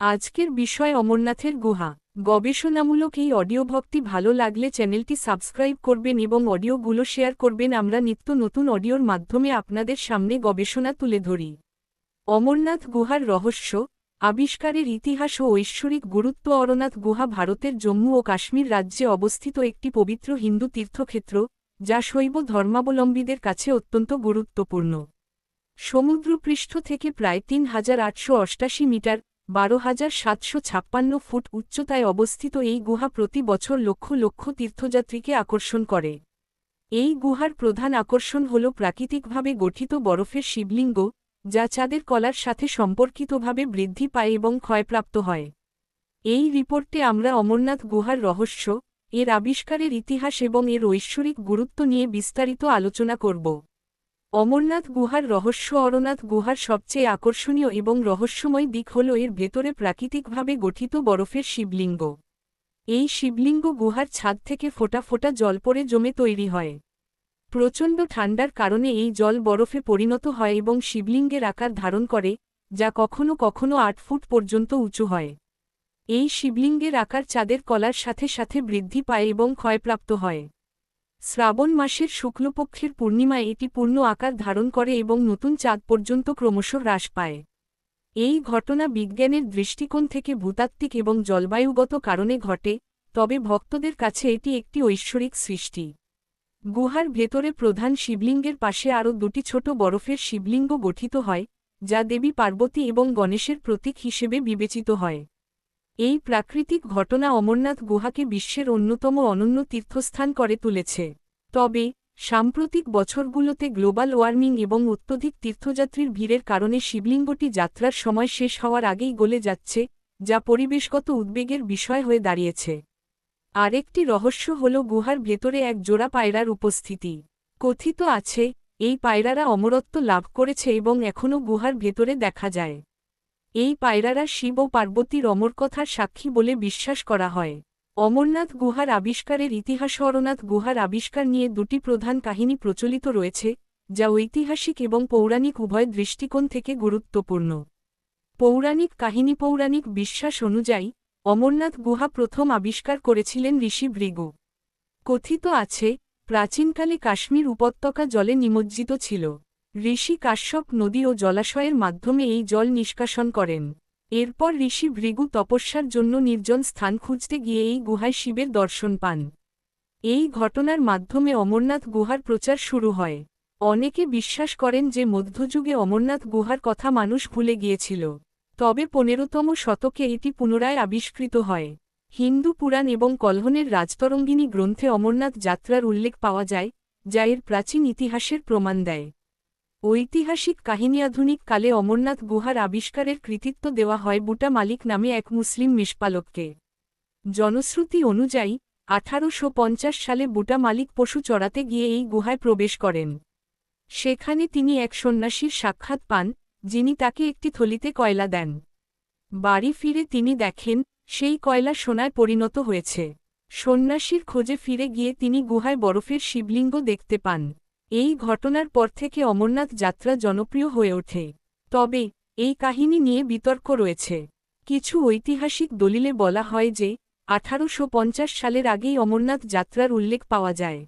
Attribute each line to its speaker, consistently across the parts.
Speaker 1: আজকের বিষয় অমরনাথের গুহা। গবেষণামূলক এই অডিও ভক্তি ভালো লাগলে চ্যানেলটি সাবস্ক্রাইব করবেন এবং অডিওগুলো শেয়ার করবেন। আমরা নিত্য নতুন অডিওর মাধ্যমে আপনাদের সামনে গবেষণা তুলে ধরি। অমরনাথ গুহার রহস্য, আবিষ্কারের ইতিহাস ও ঐশ্বরিক গুরুত্ব অরনাথ গুহা ভারতের জম্মু ও কাশ্মীর রাজ্যে অবস্থিত একটি পবিত্র হিন্দু তীর্থক্ষেত্র, যা শৈব ধর্মাবলম্বীদের কাছে অত্যন্ত গুরুত্বপূর্ণ। সমুদ্রপৃষ্ঠ থেকে প্রায় তিন হাজার আটশো অষ্টাশি মিটার বারো হাজার সাতশো ছাপ্পান্ন ফুট উচ্চতায় অবস্থিত এই গুহা প্রতি বছর লক্ষ লক্ষ তীর্থযাত্রীকে আকর্ষণ করে। এই গুহার প্রধান আকর্ষণ হল প্রাকৃতিকভাবে গঠিত বরফের শিবলিঙ্গ, যা চাঁদের কলার সাথে সম্পর্কিতভাবে বৃদ্ধি পায় এবং ক্ষয়প্রাপ্ত হয়। এই রিপোর্টে আমরা অমরনাথ গুহার রহস্য, এর আবিষ্কারের ইতিহাস এবং এর ঐশ্বরিক গুরুত্ব নিয়ে বিস্তারিত আলোচনা করব। অমরনাথ গুহার রহস্য অরনাথ গুহার সবচেয়ে আকর্ষণীয় এবং রহস্যময় দিক হল এর ভেতরে প্রাকৃতিকভাবে গঠিত বরফের শিবলিঙ্গ। এই শিবলিঙ্গ গুহার ছাদ থেকে ফোটা ফোটা জল পড়ে জমে তৈরি হয়। প্রচণ্ড ঠান্ডার কারণে এই জল বরফে পরিণত হয় এবং শিবলিঙ্গের আকার ধারণ করে, যা কখনো কখনো আট ফুট পর্যন্ত উঁচু হয়। এই শিবলিঙ্গের আকার চাঁদের কলার সাথে সাথে বৃদ্ধি পায় এবং ক্ষয়প্রাপ্ত হয়। শ্রাবণ মাসের শুক্লপক্ষের পূর্ণিমায় এটি পূর্ণ আকার ধারণ করে এবং নতুন চাঁদ পর্যন্ত ক্রমশ হ্রাস পায়। এই ঘটনা বিজ্ঞানের দৃষ্টিকোণ থেকে ভূতাত্ত্বিক এবং জলবায়ুগত কারণে ঘটে, তবে ভক্তদের কাছে এটি একটি ঐশ্বরিক সৃষ্টি। গুহার ভেতরে প্রধান শিবলিঙ্গের পাশে আরও দুটি ছোট বরফের শিবলিঙ্গ গঠিত হয়, যা দেবী পার্বতী এবং গণেশের প্রতীক হিসেবে বিবেচিত হয়। এই প্রাকৃতিক ঘটনা অমরনাথ গুহাকে বিশ্বের অন্যতম অনন্য তীর্থস্থান করে তুলেছে। তবে, সাম্প্রতিক বছরগুলোতে গ্লোবাল ওয়ার্মিং এবং অত্যধিক তীর্থযাত্রীর ভিড়ের কারণে শিবলিঙ্গটি যাত্রার সময় শেষ হওয়ার আগেই গলে যাচ্ছে, যা পরিবেশগত উদ্বেগের বিষয় হয়ে দাঁড়িয়েছে। আরেকটি রহস্য হল গুহার ভেতরে এক জোড়া পায়রার উপস্থিতি। কথিত আছে, এই পায়রারা অমরত্ব লাভ করেছে এবং এখনও গুহার ভেতরে দেখা যায়। এই পায়রারা শিব ও পার্বতীর অমরকথার সাক্ষী বলে বিশ্বাস করা হয়। অমরনাথ গুহার আবিষ্কারের ইতিহাস অরনাথ গুহার আবিষ্কার নিয়ে দুটি প্রধান কাহিনী প্রচলিত রয়েছে, যা ঐতিহাসিক এবং পৌরাণিক উভয় দৃষ্টিকোণ থেকে গুরুত্বপূর্ণ। পৌরাণিক কাহিনী পৌরাণিক বিশ্বাস অনুযায়ী, অমরনাথ গুহা প্রথম আবিষ্কার করেছিলেন ঋষি ভৃগু। কথিত আছে, প্রাচীনকালে কাশ্মীর উপত্যকা জলে নিমজ্জিত ছিল। ঋষি কাশ্যপ নদী ও জলাশয়ের মাধ্যমে এই জল নিষ্কাশন করেন। এরপর ঋষি ভৃগু তপস্যার জন্য নির্জন স্থান খুঁজতে গিয়ে এই গুহায় শিবের দর্শন পান। এই ঘটনার মাধ্যমে অমরনাথ গুহার প্রচার শুরু হয়। অনেকে বিশ্বাস করেন যে মধ্যযুগে অমরনাথ গুহার কথা মানুষ ভুলে গিয়েছিল। তবে পনেরোতম শতকে এটি পুনরায় আবিষ্কৃত হয়। হিন্দু পুরাণ এবং কলহনের রাজতরঙ্গিনী গ্রন্থে অমরনাথ যাত্রার উল্লেখ পাওয়া যায়, যা এর প্রাচীন ইতিহাসের প্রমাণ দেয়। ঐতিহাসিক কাহিনী আধুনিক কালে অমরনাথ গুহার আবিষ্কারের কৃতিত্ব দেওয়া হয় বুটা মালিক নামে এক মুসলিম মিসপালককে জনশ্রুতি অনুযায়ী, আঠারোশো পঞ্চাশ সালে বুটা মালিক পশু চড়াতে গিয়ে এই গুহায় প্রবেশ করেন। সেখানে তিনি এক সন্ন্যাসীর সাক্ষাৎ পান, যিনি তাকে একটি থলিতে কয়লা দেন। বাড়ি ফিরে তিনি দেখেন, সেই কয়লা সোনায় পরিণত হয়েছে। সন্ন্যাসীর খোঁজে ফিরে গিয়ে তিনি গুহায় বরফের শিবলিঙ্গ দেখতে পান। এই ঘটনার পর থেকে অমরনাথ যাত্রা জনপ্রিয় হয়ে ওঠে। তবে, এই কাহিনী নিয়ে বিতর্ক রয়েছে। কিছু ঐতিহাসিক দলিলে বলা হয় যে, আঠারোশো পঞ্চাশ সালের আগেই অমরনাথ যাত্রার উল্লেখ পাওয়া যায়।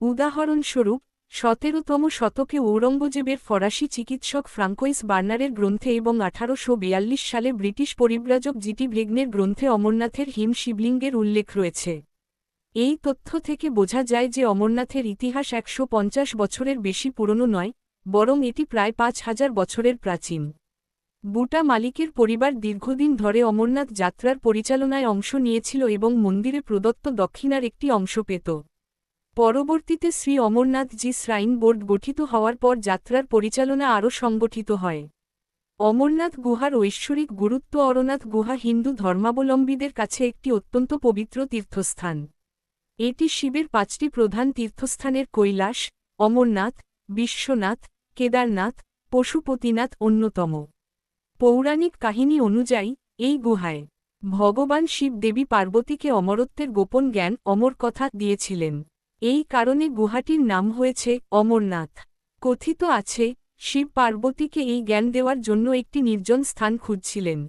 Speaker 1: উদাহরণস্বরূপ, সতেরোতম শতকে ঔরঙ্গজেবের ফরাসি চিকিৎসক ফ্রাঙ্কোইস বার্নারের গ্রন্থে এবং আঠারোশো সালে ব্রিটিশ পরিব্রাজক জিটি ভেগ্নের গ্রন্থে অমরনাথের হিম শিবলিঙ্গের উল্লেখ রয়েছে। এই তথ্য থেকে বোঝা যায় যে অমরনাথের ইতিহাস একশো পঞ্চাশ বছরের বেশি পুরনো নয়, বরং এটি প্রায় পাঁচ হাজার বছরের প্রাচীন। বুটা মালিকের পরিবার দীর্ঘদিন ধরে অমরনাথ যাত্রার পরিচালনায় অংশ নিয়েছিল এবং মন্দিরে প্রদত্ত দক্ষিণার একটি অংশ পেত। পরবর্তীতে শ্রী অমরনাথজি শ্রাইন বোর্ড গঠিত হওয়ার পর যাত্রার পরিচালনা আরও সংগঠিত হয়। অমরনাথ গুহার ঐশ্বরিক গুরুত্ব অরনাথ গুহা হিন্দু ধর্মাবলম্বীদের কাছে একটি অত্যন্ত পবিত্র তীর্থস্থান। এটি শিবের পাঁচটি প্রধান তীর্থস্থানের কৈলাস, অমরনাথ, বিশ্বনাথ, কেদারনাথ, পশুপতিনাথ অন্যতম। পৌরাণিক কাহিনী অনুযায়ী, এই গুহায় ভগবান শিব দেবী পার্বতীকে অমরত্বের গোপন জ্ঞান, অমর কথা দিয়েছিলেন। এই কারণে গুহাটির নাম হয়েছে অমরনাথ। কথিত আছে, শিব পার্বতীকে এই জ্ঞান দেওয়ার জন্য একটি নির্জন স্থান খুঁজছিলেন।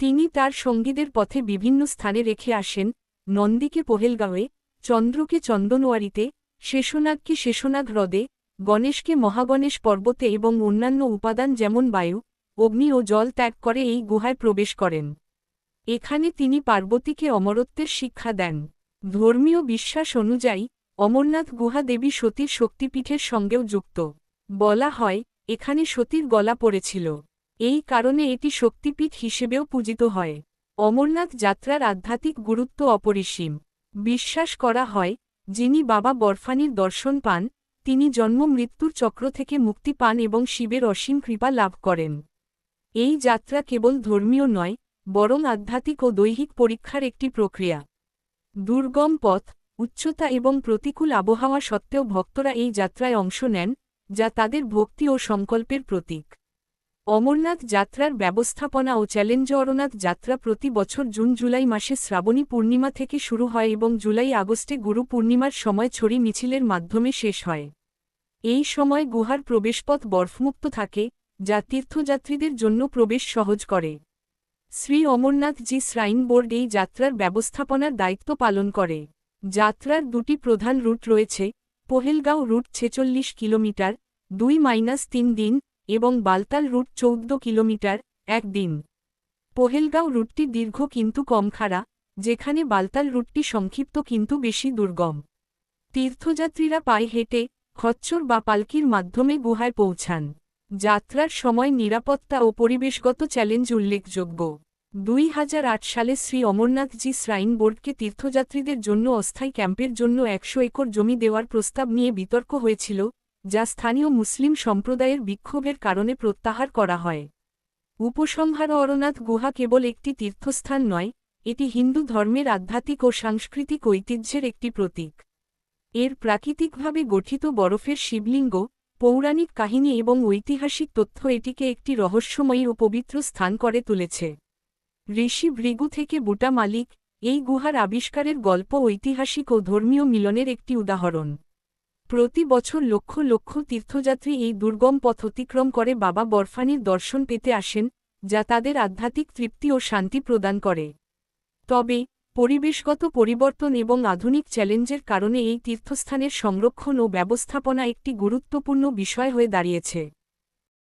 Speaker 1: তিনি তার সঙ্গীদের পথে বিভিন্ন স্থানে রেখে আসেন, নন্দীকে পোহেলগাঁওয়ে চন্দ্রকে চন্দনওয়ারিতে, শেষনাগকে শেষনাগ হ্রদে গণেশকে মহাগণেশ পর্বতে এবং অন্যান্য উপাদান যেমন বায়ু, অগ্নি ও জল ত্যাগ করে এই গুহায় প্রবেশ করেন। এখানে তিনি পার্বতীকে অমরত্বের শিক্ষা দেন। ধর্মীয় বিশ্বাস অনুযায়ী, অমরনাথ গুহা দেবী সতীর শক্তিপীঠের সঙ্গেও যুক্ত। বলা হয়, এখানে সতীর গলা পড়েছিল। এই কারণে এটি শক্তিপীঠ হিসেবেও পূজিত হয়। অমরনাথ যাত্রার আধ্যাত্মিক গুরুত্ব অপরিসীম। বিশ্বাস করা হয়, যিনি বাবা বরফানির দর্শন পান, তিনি জন্ম মৃত্যুর চক্র থেকে মুক্তি পান এবং শিবের অসীম কৃপা লাভ করেন। এই যাত্রা কেবল ধর্মীয় নয়, বরং আধ্যাত্মিক ও দৈহিক পরীক্ষার একটি প্রক্রিয়া। দুর্গম পথ, উচ্চতা এবং প্রতিকূল আবহাওয়া সত্ত্বেও ভক্তরা এই যাত্রায় অংশ নেন, যা তাদের ভক্তি ও সংকল্পের প্রতীক। অমরনাথ যাত্রার ব্যবস্থাপনা ও চ্যালেঞ্জ অরনাথ যাত্রা প্রতি বছর জুন জুলাই মাসে শ্রাবণী পূর্ণিমা থেকে শুরু হয় এবং জুলাই আগস্টে গুরু পূর্ণিমার সময় ছড়ি মিছিলের মাধ্যমে শেষ হয়। এই সময় গুহার প্রবেশপথ বরফমুক্ত থাকে, যা তীর্থযাত্রীদের জন্য প্রবেশ সহজ করে। শ্রী অমরনাথ জি শ্রাইন বোর্ড এই যাত্রার ব্যবস্থাপনার দায়িত্ব পালন করে। যাত্রার দুটি প্রধান রুট রয়েছে, পোহেলগাঁও রুট ছেচল্লিশ কিলোমিটার, দুই মাইনাস তিন দিন এবং বালতাল রুট চৌদ্দ কিলোমিটার, এক দিন। পোহেলগাঁও রুটটি দীর্ঘ কিন্তু কম খাড়া, যেখানে বালতাল রুটটি সংক্ষিপ্ত কিন্তু বেশি দুর্গম। তীর্থযাত্রীরা পায়ে হেঁটে, খচ্চর বা পালকির মাধ্যমে গুহায় পৌঁছান। যাত্রার সময় নিরাপত্তা ও পরিবেশগত চ্যালেঞ্জ উল্লেখযোগ্য। দুই হাজার আট সালে শ্রী অমরনাথজি শ্রাইন বোর্ডকে তীর্থযাত্রীদের জন্য অস্থায়ী ক্যাম্পের জন্য একশো একর জমি দেওয়ার প্রস্তাব নিয়ে বিতর্ক হয়েছিল যা স্থানীয় মুসলিম সম্প্রদায়ের বিক্ষোভের কারণে প্রত্যাহার করা হয়। উপসংহার অরনাথ গুহা কেবল একটি তীর্থস্থান নয়, এটি হিন্দু ধর্মের আধ্যাত্মিক ও সাংস্কৃতিক ঐতিহ্যের একটি প্রতীক। এর প্রাকৃতিকভাবে গঠিত বরফের শিবলিঙ্গ, পৌরাণিক কাহিনী এবং ঐতিহাসিক তথ্য এটিকে একটি রহস্যময়ী ও পবিত্র স্থান করে তুলেছে। ঋষি ভৃগু থেকে বুটা মালিক, এই গুহার আবিষ্কারের গল্প ঐতিহাসিক ও ধর্মীয় মিলনের একটি উদাহরণ। প্রতি বছর লক্ষ লক্ষ তীর্থযাত্রী এই দুর্গম পথ অতিক্রম করে বাবা বরফানির দর্শন পেতে আসেন, যা তাদের আধ্যাত্মিক তৃপ্তি ও শান্তি প্রদান করে। তবে, পরিবেশগত পরিবর্তন এবং আধুনিক চ্যালেঞ্জের কারণে এই তীর্থস্থানের সংরক্ষণ ও ব্যবস্থাপনা একটি গুরুত্বপূর্ণ বিষয় হয়ে দাঁড়িয়েছে।